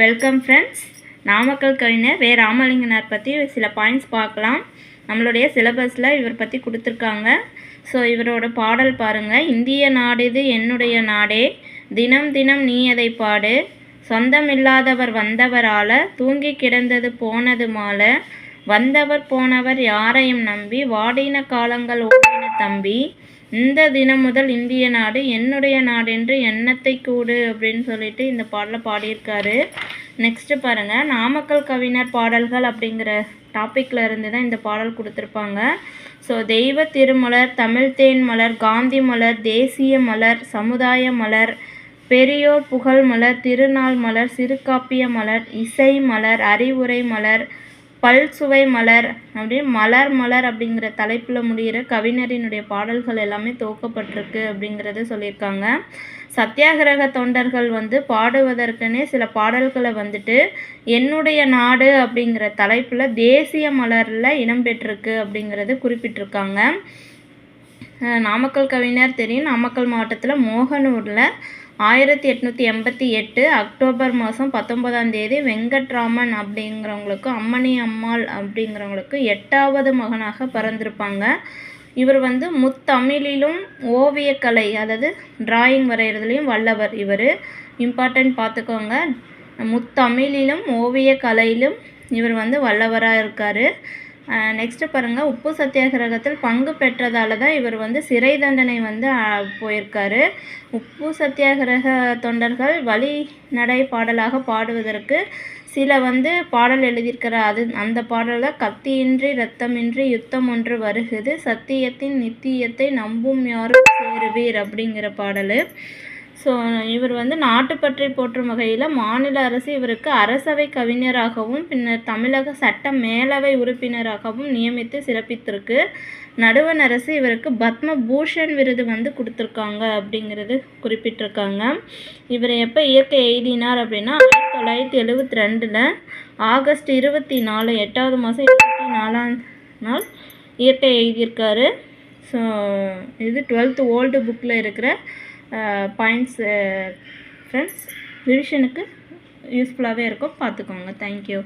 Welcome friends Namakkal கவிஞர் வே. ராமலிங்கனார் பற்றி சில பாயிண்ட்ஸ் பார்க்கலாம். நம்மளுடைய சிலபஸில் இவர் பற்றி கொடுத்துருக்காங்க. ஸோ இவரோட பாடல் பாருங்கள் இந்திய நாடு இது என்னுடைய நாடே. தினம் தினம் நீ அதை பாடு. சொந்தமில்லாதவர் வந்தவரால தூங்கி கிடந்தது போனது மாலை. வந்தவர் போனவர் யாரையும் நம்பி வாடின காலங்கள் ஓடின தம்பி இந்த தினம் முதல் இந்திய நாடு என்னுடைய நாடென்று எண்ணத்தை கூடு அப்படின்னு சொல்லிட்டு இந்த பாடலை பாடியிருக்காரு. நெக்ஸ்ட்டு பாருங்கள் நாமக்கல் கவிஞர் பாடல்கள் அப்படிங்கிற டாப்பிக்கில் இருந்து தான் இந்த பாடல் கொடுத்துருப்பாங்க. ஸோ தெய்வ திருமலர் தமிழ்தேன் மலர் காந்தி மலர் தேசிய மலர் சமுதாய மலர் பெரியோர் புகழ் மலர் திருநாள் மலர் சிறுகாப்பிய மலர் இசை மலர் அறிவுரை மலர் பல் சுவை மலர் அப்படின்னு மலர் மலர் அப்படிங்கிற தலைப்பில் முடிகிற கவிஞரினுடைய பாடல்கள் எல்லாமே துவக்கப்பட்டிருக்கு அப்படிங்கிறத சொல்லியிருக்காங்க. சத்தியாகிரக தொண்டர்கள் வந்து பாடுவதற்குனே சில பாடல்களை வந்துட்டு என்னுடைய நாடு அப்படிங்கிற தலைப்பில் தேசிய மலரில் இடம்பெற்றிருக்கு அப்படிங்கிறது குறிப்பிட்டிருக்காங்க. நாமக்கல் கவிஞர் தெரியும். நாமக்கல் மாவட்டத்தில் மோகனூரில் ஆயிரத்தி எட்நூற்றி எண்பத்தி எட்டு அக்டோபர் மாதம் பத்தொன்பதாம் தேதி வெங்கட்ராமன் அப்படிங்கிறவங்களுக்கு அம்மணி அம்மாள் அப்படிங்கிறவங்களுக்கு எட்டாவது மகனாக பிறந்திருப்பாங்க. இவர் வந்து முத்தமிழிலும் ஓவியக்கலை அதாவது டிராயிங் வரைகிறதுலையும் வல்லவர் இவர். இம்பார்ட்டன்ட் பார்த்துக்கோங்க முத்தமிழிலும் ஓவியக்கலையிலும் இவர் வந்து வல்லவராக இருக்கார். நெக்ஸ்ட்டு பாருங்கள் உப்பு சத்தியாகிரகத்தில் பங்கு பெற்றதால தான் இவர் வந்து சிறை தண்டனை வந்து போயிருக்காரு. உப்பு சத்தியாகிரக தொண்டர்கள் வழி நடை பாடலாக பாடுவதற்கு சில வந்து பாடல் எழுதியிருக்கிற அது அந்த பாடலில் கத்தியின்றி ரத்தமின்றி யுத்தம் ஒன்று வருகுது சத்தியத்தின் நித்தியத்தை நம்பும் யாரும் சேருவீர் அப்படிங்கிற பாடல். ஸோ இவர் வந்து நாட்டுப்பற்றை போற்றும் வகையில் மாநில அரசு இவருக்கு அரசவை கவிஞராகவும் பின்னர் தமிழக சட்ட மேலவை உறுப்பினராகவும் நியமித்து சிறப்பித்திருக்கு. நடுவண் அரசு இவருக்கு பத்ம பூஷன் விருது வந்து கொடுத்துருக்காங்க அப்படிங்கிறது குறிப்பிட்டிருக்காங்க. இவர் எப்போ இயற்கை எழுதினார் அப்படின்னா ஆயிரத்தி தொள்ளாயிரத்தி எழுபத்தி ரெண்டில் ஆகஸ்ட் இருபத்தி நாலு எட்டாவது மாதம் இருபத்தி நாலாம் நாள் இயற்கை எழுதியிருக்காரு ஸோ இது டுவெல்த்து ஓல்டு புக்கில் இருக்கிற பாயிண்ட்ஸு ஃப்ரெண்ட்ஸ் ரிவிஷனுக்கு யூஸ்ஃபுல்லாகவே இருக்கும். பார்த்துக்கோங்க. தேங்க்யூ